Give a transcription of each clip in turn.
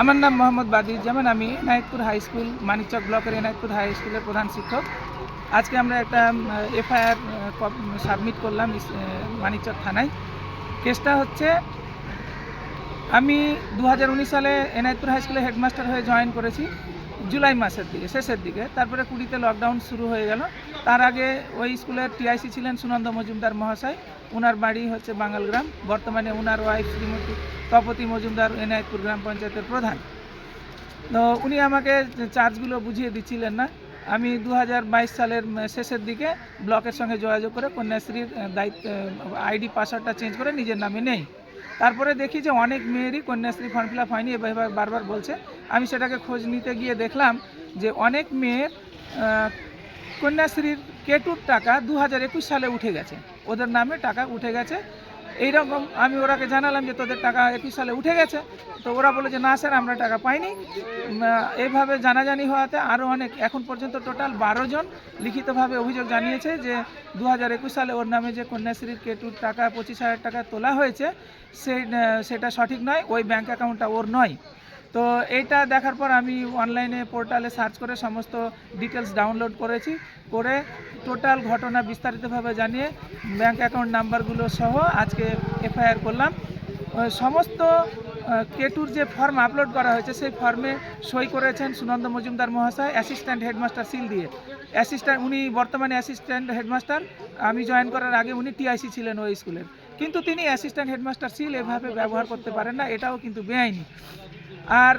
আমার নাম মোহাম্মদ বাদিউজ্জামান আমি এনায়তপুর হাই স্কুল, মানিকচক ব্লকের এনায়তপুর হাই স্কুলের প্রধান শিক্ষক। আজকে আমরা একটা এফআইআর সাবমিট করলাম মানিকচক থানায়। কেসটা হচ্ছে, আমি দু হাজার উনিশ সালে এনায়তপুর হাই স্কুলে হেডমাস্টার হয়ে জয়েন করেছি, জুলাই মাসের দিকে, শেষের দিকে। তারপরে কুড়িতে লকডাউন শুরু হয়ে গেল। তার আগে ওই স্কুলের টিআইসি ছিলেন সুনন্দ মজুমদার মহাশয়। ওনার বাড়ি হচ্ছে বাঙালগ্রাম বর্তমানে ওনার ওয়াইফ শ্রীমতী তপতি মজুমদার, এনায়তপুর গ্রাম পঞ্চায়েতের প্রধান। তো উনি আমাকে চার্জগুলো বুঝিয়ে দিচ্ছিলেন না, আমি দু হাজার বাইশ সালের শেষের দিকে ব্লকের সঙ্গে যোগাযোগ করে কন্যাশ্রীর দায়িত্ব আইডি, পাসওয়ার্ডটা চেঞ্জ করে নিজের নামে নেই। তারপরে দেখি যে অনেক মেয়েরই কন্যাশ্রী ফর্ম ফিল আপ হয়নি বারবার বলছে। আমি সেটাকে খোঁজ নিতে গিয়ে দেখলাম যে অনেক মেয়ের কন্যাশ্রীর কেটুর টাকা দু হাজার একুশ সালে উঠে গেছে। ওদের নামে টাকা উঠে গেছে। এইরকম আমি ওরাকে জানালাম যে তোদের টাকা একুশ সালে উঠে গেছে। তো ওরা বলে যে, না স্যার, আমরা টাকা পাইনি। এইভাবে জানাজানি হওয়াতে আরও অনেক, এখন পর্যন্ত টোটাল বারো জন লিখিতভাবে অভিযোগ জানিয়েছে যে দু একুশ সালে ওর নামে যে কন্যাশ্রীর কেটুর টাকা পঁচিশ হাজার টাকা তোলা হয়েছে, সেই সেটা সঠিক নয়, ওই ব্যাংক অ্যাকাউন্টটা ওর নয়। তো এইটা দেখার পর আমি অনলাইনে পোর্টালে সার্চ করে সমস্ত ডিটেলস ডাউনলোড করেছি, করে টোটাল ঘটনা বিস্তারিতভাবে জানিয়ে ব্যাংক অ্যাকাউন্ট নাম্বারগুলো সহ আজকে এফআইআর করলাম। সমস্ত কেটুর যে ফর্ম আপলোড করা হয়েছে, সেই ফর্মে সই করেছেন সুনন্দ মজুমদার মহাশয়, অ্যাসিস্ট্যান্ট হেডমাস্টার সিল দিয়ে। অ্যাসিস্ট্যান্ট, উনি বর্তমানে অ্যাসিস্ট্যান্ট হেডমাস্টার, আমি জয়েন করার আগে উনি টিআইসি ছিলেন ওই স্কুলের। কিন্তু তিনি অ্যাসিস্ট্যান্ট হেডমাস্টার সিল এভাবে ব্যবহার করতে পারেন না, এটাও কিন্তু বেআইনি। আর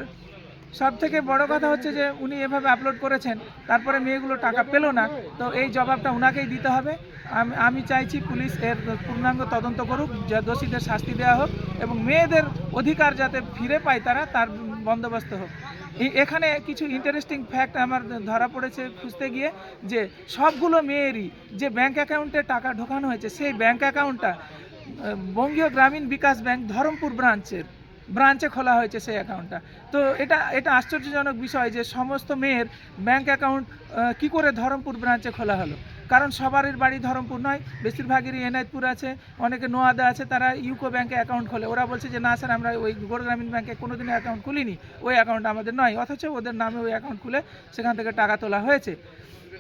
সব থেকে বড় কথা হচ্ছে যে উনি এভাবে আপলোড করেছেন, তারপরে মেয়েগুলো টাকা পেল না, তো এই জবাবটা ওনাকেই দিতে হবে। আমি আমি চাইছি পুলিশ এর পূর্ণাঙ্গ তদন্ত করুক, যা দোষীদের শাস্তি দেওয়া হোক, এবং মেয়েদের অধিকার যাতে ফিরে পায় তারা, তার বন্দোবস্ত হোক। এখানে কিছু ইন্টারেস্টিং ফ্যাক্ট আমার ধরা পড়েছে খুঁজতে গিয়ে, যে সবগুলো মেয়েরই যে ব্যাংক অ্যাকাউন্টে টাকা ঢোকানো হয়েছে, সেই ব্যাংক অ্যাকাউন্টটা বঙ্গীয় গ্রামীণ বিকাশ ব্যাংক ধরমপুর ব্রাঞ্চের ব্রাঞ্চে খোলা হয়েছে সেই অ্যাকাউন্টটা তো এটা এটা আশ্চর্যজনক বিষয় যে সমস্ত মেয়ের ব্যাংক অ্যাকাউন্ট কি করে ধরমপুর ব্রাঞ্চে খোলা হলো? কারণ সবারই বাড়ি ধরমপুর নয়, বেশিরভাগেরই এনায়তপুর আছে, অনেকে নোয়াদা আছে, তারা ইউকো ব্যাংকে অ্যাকাউন্ট খোলে। ওরা বলছে যে, না স্যার, আমরা ওই গোড় গ্রামীণ ব্যাংকে কোনোদিনও অ্যাকাউন্ট খুলিনি। ওই অ্যাকাউন্ট আমাদের নয়, অথচ ওদের নামে ওই অ্যাকাউন্ট খুলে সেখান থেকে টাকা তোলা হয়েছে।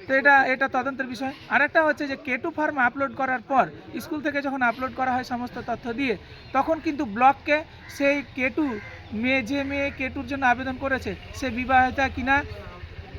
তো এটা এটা তদন্তের বিষয়। আরেকটা হচ্ছে যে কেটু ফার্ম আপলোড করার পর, স্কুল থেকে যখন আপলোড করা হয় সমস্ত তথ্য দিয়ে, তখন কিন্তু ব্লককে সেই কেটু মেয়ে যে মেয়ে কেটুর জন্য আবেদন করেছে, সে বিবাহিতা কিনা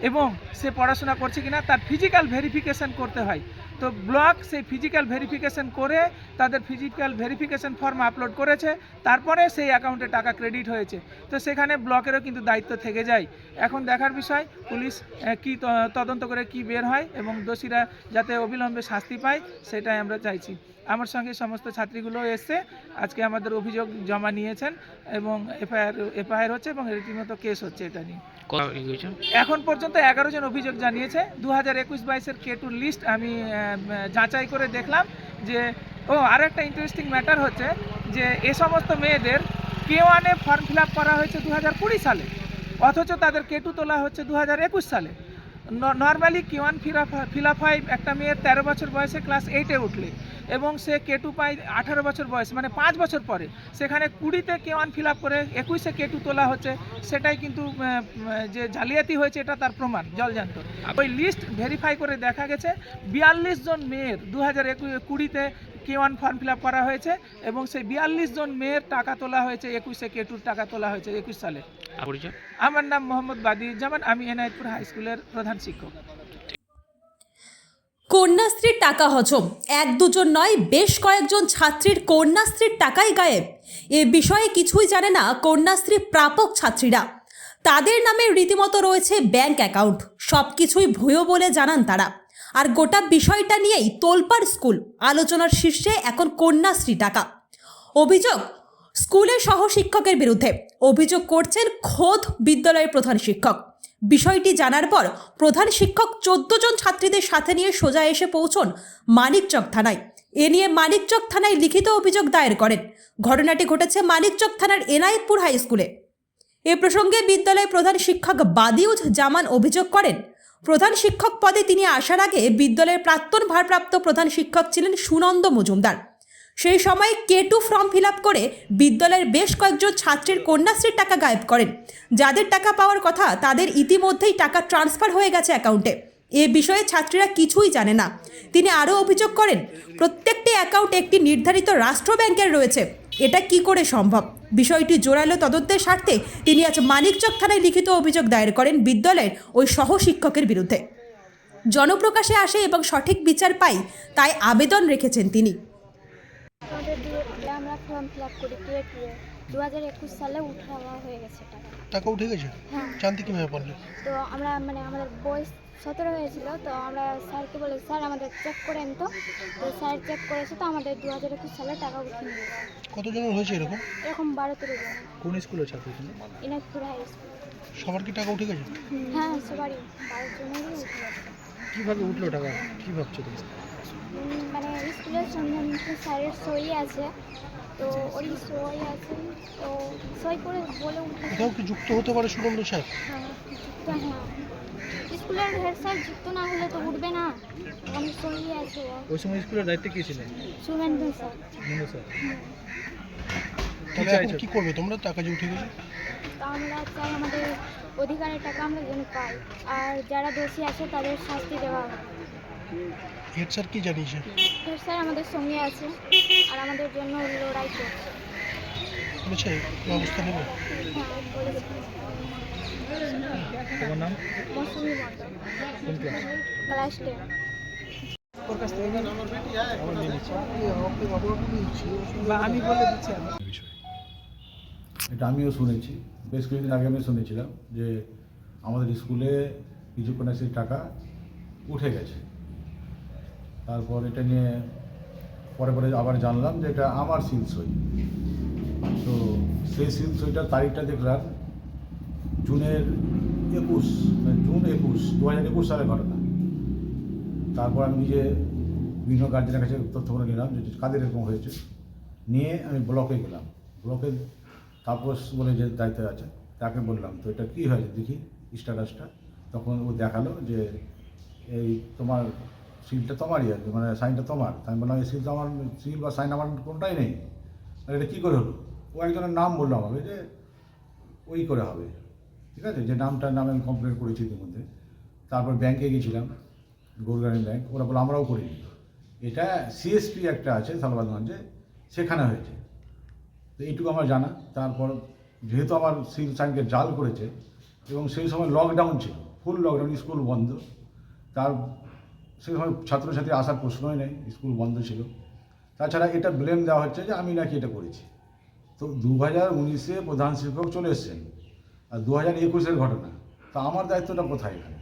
এবং সে পড়াশোনা করছে কিনা, তার ফিজিক্যাল ভেরিফিকেশন করতে হয়। তো ব্লক সেই ফিজিক্যাল ভেরিফিকেশন করে তাদের ফিজিক্যাল ভেরিফিকেশন ফর্ম আপলোড করেছে, তারপরে সেই অ্যাকাউন্টে টাকা ক্রেডিট হয়েছে। তো সেখানে ব্লকেরও কিন্তু দায়িত্ব থেকে যায়। এখন দেখার বিষয়, পুলিশ কি তদন্ত করে কি বের হয় এবং দোষীরা যাতে অবিলম্বে শাস্তি পায়, সেটাই আমরা চাইছি। আমার সঙ্গে সমস্ত ছাত্রীগুলো এসছে। আজকে আমাদের অভিযোগ জমা নিয়েছেন এবং এফআইআর এফআইআর হচ্ছে এবং রীতিমতো কেস হচ্ছে এটা নিয়ে। এখন পর্যন্ত এগারো জন অভিযোগ জানিয়েছে। দু হাজার একুশ বাইশের কেটুর লিস্ট আমি যাচাই করে দেখলাম যে ও আর একটা ইন্টারেস্টিং ম্যাটার হচ্ছে যে এ সমস্ত মেয়েদের কে ওয়ানে ফর্ম ফিল আপ করা হয়েছে দু হাজার কুড়ি সালে অথচ তাদের কেটু তোলা হচ্ছে দু হাজার একুশ সালে। Normally K one fill up হয় একটা মেয়ের তেরো বছর বয়সে ক্লাস এইটে উঠলে। এবং সে কেটু পায় আঠারো বছর বয়স মানে পাঁচ বছর পরে। সেখানে কুড়িতে কে ওয়ান ফিল আপ করে একুশে কেটু তোলা হচ্ছে। সেটাই কিন্তু যে জালিয়াতি হয়েছে এটা তার প্রমাণ জলজান্ত ওই লিস্ট ভেরিফাই করে দেখা গেছে বিয়াল্লিশ জন মেয়ের দু হাজার কুড়িতে K one form fill up করা হয়েছে এবং সেই বিয়াল্লিশ জন মেয়ের টাকা তোলা হয়েছে একুশে কেটুর টাকা তোলা হয়েছে একুশ সালে। আমার নাম মোহাম্মদ বাদিউজ্জামান আমি এনায়তপুর হাই স্কুলের প্রধান শিক্ষক। কন্যাশ্রীর টাকা হজম। এক দুজন নয়, বেশ কয়েকজন ছাত্রীর কন্যাশ্রীর টাকাই গায়েব। এ বিষয়ে কিছুই জানে না কন্যাশ্রী প্রাপক ছাত্রীরা। তাদের নামে রীতিমতো রয়েছে ব্যাংক অ্যাকাউন্ট। সব কিছুই ভুয়ো বলে জানান তারা। আর গোটা বিষয়টা নিয়েই তোলপাড় স্কুল। আলোচনার শীর্ষে এখন কন্যাশ্রী টাকা। অভিযোগ স্কুলের সহশিক্ষকের বিরুদ্ধে। অভিযোগ করছেন খোদ বিদ্যালয়ের প্রধান শিক্ষক। বিষয়টি জানার পর প্রধান শিক্ষক চোদ্দ জন ছাত্রীদের সাথে নিয়ে সোজা এসে পৌঁছন মানিকচক থানায়। এ নিয়ে মানিকচক থানায় লিখিত অভিযোগ দায়ের করেন। ঘটনাটি ঘটেছে মানিকচক থানার এনায়েতপুর হাই স্কুলে। এ প্রসঙ্গে বিদ্যালয়ের প্রধান শিক্ষক বাদিউজ জামান অভিযোগ করেন, প্রধান শিক্ষক পদে তিনি আসার আগে বিদ্যালয়ের প্রাক্তন ভারপ্রাপ্ত প্রধান শিক্ষক ছিলেন সুনন্দ মজুমদার। সেই সময় K two form fill up করে বিদ্যালয়ের বেশ কয়েকজন ছাত্রের কন্যাশ্রীর টাকা গায়েব করেন। যাদের টাকা পাওয়ার কথা তাদের ইতিমধ্যেই টাকা ট্রান্সফার হয়ে গেছে অ্যাকাউন্টে এ। বিষয়ে ছাত্রীরা কিছুই জানে না। তিনি আরও অভিযোগ করেন, প্রত্যেকটি অ্যাকাউন্ট একটি নির্ধারিত রাষ্ট্র ব্যাংকের রয়েছে। এটা কি করে সম্ভব? বিষয়টি জোরালো তদন্তের স্বার্থে তিনি আজ মানিকচক থানায় লিখিত অভিযোগ দায়ের করেন বিদ্যালয়ের ওই সহ শিক্ষকের বিরুদ্ধে। জনপ্রকাশে আসে এবং সঠিক বিচার পাই তাই আবেদন রেখেছেন তিনি। ফর্ম ফিল আপ করি কে কে দু হাজার একুশ সালে উঠাওয়া হয়ে গেছে টাকা। টাকা উঠে গেছে? হ্যাঁ। জানতে কীভাবে পারলে? তো আমরা মানে আমাদের বয়স সতেরো হয়েছিল তো আমরা স্যারকে বলে স্যার আমাদের চেক করেন তো। তো স্যার চেক করেছে তো আমাদের দু হাজার একুশ সালে টাকা উঠে নিয়ে কতজনের হয়েছে এরকম? এরকম বারো তেরো জন। কোন স্কুলের ছাত্র তুমি ইনাজপুর হাই স্কুল। সবার কি টাকা উঠে গেছে? হ্যাঁ সবারই। বারো জনেরই উঠে গেছে। কীভাবে উঠল টাকা? কি ভাবছ তুমি? মানে স্কুলের সন্ধান স্যারের সই আছে। তো ওই সই আছে তো সই করে বলে উঠে। কি যুক্ত হতে পারে সুরেন্দ্র স্যার? হ্যাঁ যুক্ত হ্যাঁ। স্কুলের হেড স্যার যুক্ত না হলে তো উঠবে না। আমি সই আছে। ওই সময় স্কুলের দায়িত্বে কে ছিলেন? শুভেন্দু স্যার। মনু স্যার। তাহলে এখন? কি করবে তোমরা? টাকা যে উঠে গেছে। আমরা চাই আমাদের অধিকারের টাকা আমরা যেন পাই। আর যারা দোষী আছে তাদের শাস্তি দেওয়া হয় হেড স্যার কি জানিয়েছে? হেড স্যার আমাদের সঙ্গে আছে আর আমাদের জন্য লড়াই করছে। বলেছে ব্যবস্থা নেবে? হ্যাঁ তোমার নাম? মৌসুমি মন্ডল কোন ক্লাস? টেন। আমি বলে দিচ্ছি আমি। বিষয়। এটা আমিও শুনেছি। বেশ কিছুদিন আগে আমি শুনেছিলাম যে আমাদের স্কুলে কিছু কন্যাশ্রীর টাকা উঠে গেছে। তারপর এটা নিয়ে পরে পরে আবার জানলাম যে এটা আমার সিল সই। তো সেই সিল সইটার তারিখটা দেখলাম জুনের একুশ মানে জুন একুশ, দু হাজার একুশ সালের ঘটনা। তারপর আমি নিজে বিভিন্ন গার্জেনের কাছে তথ্যগুলো নিলাম যে কাদের এরকম হয়েছে। নিয়ে আমি ব্লকে গেলাম। ব্লকে তাপস বলে যে দায়িত্বে আছে, তাকে বললাম, তো এটা কী হয়েছে? দেখি স্ট্যাটাসটা তখন ও দেখাল যে এই তোমার সিলটা তোমারই আর কি, মানে সাইনটা তোমার। আমি বললাম এই সিল তো আমার সিল বা সাইন আমার কোনটাই নেই। এটা কী করে হলো? ও একজনের নাম বলল আমাকে যে ওই করে হবে। ঠিক আছে? যে নামটার নামে আমি কমপ্লেন করেছি ইতিমধ্যে। তারপর ব্যাংকে গেছিলাম গৌরগ্রামীণ ব্যাংক ওরা বলে আমরাও করিনি এটা সিএসপি একটা আছে সালবাদগঞ্জে সেখানে হয়েছে। তো এইটুকু আমার জানা। তারপর যেহেতু আমার সিল সাইনকে জাল করেছে এবং সেই সময় লকডাউন ছিল ফুল লকডাউন স্কুল বন্ধ। তার সেই সময় ছাত্রছাত্রী আসার প্রশ্নই নেই স্কুল বন্ধ ছিল। তাছাড়া এটা ব্লেম দেওয়া হচ্ছে যে আমি নাকি এটা করেছি। তো দু হাজার উনিশে প্রধান শিক্ষক চলে এসছেন আর দু হাজার একুশের ঘটনা তা আমার দায়িত্বটা কোথায় এখানে?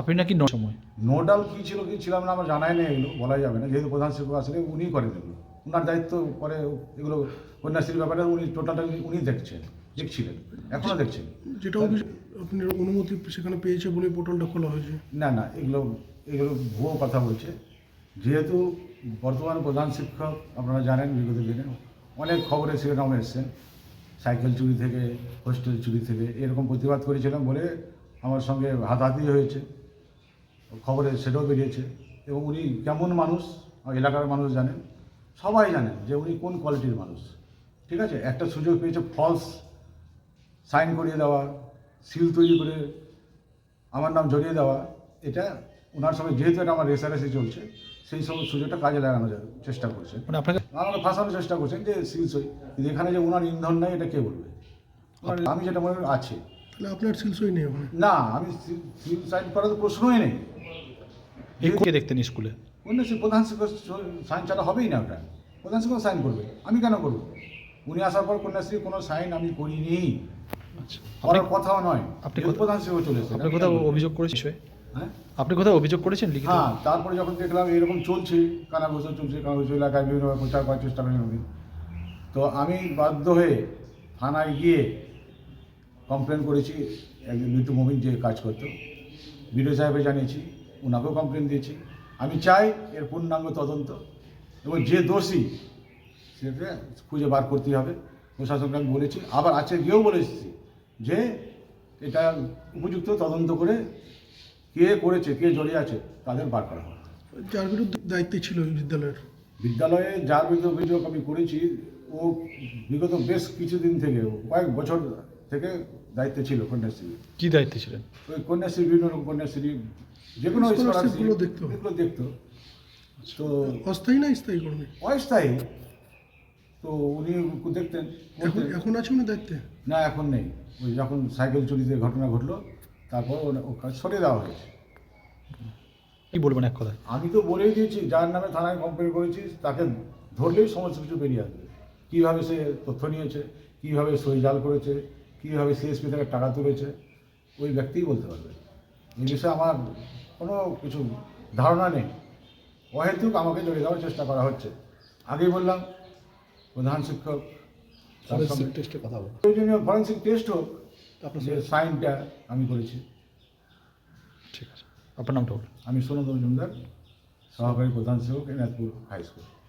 আপনি নাকি ন সময়। নোডাল কী ছিল কী ছিলাম না আমার জানাই নেই এগুলো বলাই যাবে না। যেহেতু প্রধান শিক্ষক আসলে উনিই করেন এগুলো। ওনার দায়িত্ব পরে এগুলো কন্যাশ্রীর ব্যাপারে উনি টোটালটা উনি দেখছেন দেখছিলেন এখনও দেখছেন। যেটা অভিযোগ আপনি অনুমতি সেখানে পেয়েছে বলে পোর্টালটা খোলা হয়েছে। না না এগুলো এগুলো ভুয়ো কথা বলছে। যেহেতু বর্তমান প্রধান শিক্ষক আপনারা জানেন, বিগত দিনে অনেক খবরে শিরোনাম এসছেন সাইকেল চুরি থেকে, হোস্টেল চুরি থেকে এরকম প্রতিবাদ করেছিলাম বলে আমার সঙ্গে হাতাহাতি হয়েছে। খবরে সেটাও বেরিয়েছে। এবং উনি কেমন মানুষ এলাকার মানুষ জানেন, সবাই জানেন যে উনি কোন কোয়ালিটির মানুষ। ঠিক আছে? একটা সুযোগ পেয়েছে ফলস সাইন করিয়ে দেওয়া সিল তৈরি করে আমার নাম জড়িয়ে দেওয়া। এটা ওনার সঙ্গে যেহেতু এটা আমার রেসারেসি চলছে সেই সব সুযোগটা কাজে লাগানোর চেষ্টা করছে। মানে আপনাকে আমাকে ফাঁসানোর চেষ্টা করছেন যে সিল সই কিন্তু এখানে যে ওনার ইন্ধন নেই এটা কে বলবে? আমি যেটা মনে করি আছে। তাহলে আপনার সিলসই নেই না আমি সিল সাইন করার তো প্রশ্নই নেই। কে দেখতেন স্কুলে? অন্য সে প্রধান শিক্ষক সাইন ছাড়া হবেই না ওটা। প্রধান শিক্ষক সাইন করবে। আমি কেন করব? উনি আসার পর কন্যাশ্রী কোনো সাইন আমি করিনি। আচ্ছা। করার কথাও নয়। আপনি প্রধান শিক্ষক চলে এসেছেন, আপনি কোথাও অভিযোগ বিষয়ে? হ্যাঁ? আপনি কোথাও অভিযোগ করেছেন লিখিত? হ্যাঁ তারপরে যখন দেখলাম এরকম চলছে কানা কানাঘুষো চলছে কানাঘুষো এলাকায় বিভিন্নভাবে প্রচার করার চেষ্টা করেন তো আমি বাধ্য হয়ে থানায় গিয়ে কমপ্লেন করেছি একজন মিটু মমিন যে কাজ করতো। বিডিও সাহেবে জানিয়েছি ওনাকেও কমপ্লেন দিয়েছি। আমি চাই এর পূর্ণাঙ্গ তদন্ত এবং যে দোষী সেটা খুঁজে বার করতে হবে। প্রশাসনকে আমি বলেছি আবার আজকে গিয়েও বলে এসেছি যে এটা উপযুক্ত তদন্ত করে কে করেছে কে জড়িয়ে আছে তাদের বার করা হবে যার বিরুদ্ধে দায়িত্বে ছিল এই বিদ্যালয়ের। বিদ্যালয়ে যার বিরুদ্ধে অভিযোগ আমি করেছি ও বিগত বেশ কিছুদিন থেকে কয়েক বছর থেকে দায়িত্বে ছিল কন্যাশ্রী। কি দায়িত্বে ছিলেন? ওই কন্যাশ্রী বিভিন্ন রকম কন্যাশ্রী যে কোনো দেখতো। এগুলো দেখতো। তো অস্থায়ী না স্থায়ী করবে অস্থায়ী। তো উনি দেখতেন এখন এখন আছে উনি দায়িত্বে? না এখন নেই। ওই যখন সাইকেল চুরিতে ঘটনা ঘটলো তারপর ওখানে সরিয়ে দেওয়া হয়েছে। কি বলবেন এক কথায়? আমি তো বলেই দিয়েছি যার নামে থানায় কমপ্লেন করেছি তাকে ধরলেই সমস্ত কিছু বেরিয়ে আসবে। কীভাবে সে তথ্য নিয়েছে কীভাবে সই জাল করেছে কীভাবে সিএসপি থেকে টাকা তুলেছে ওই ব্যক্তিই বলতে পারবে। এই বিষয়ে আমার কোনো কিছু ধারণা নেই। অহেতুক আমাকে জড়িয়ে দেওয়ার চেষ্টা করা হচ্ছে। আগেই বললাম প্রধান শিক্ষক প্রয়োজনীয় ফরেন্সিক টেস্ট হোক সাইনটা আমি করেছি। ঠিক আছে। আপনার নামটা বলুন। আমি সোনদ মজুমদার সহকারী প্রধান শিক্ষক এনাথপুর হাই স্কুল।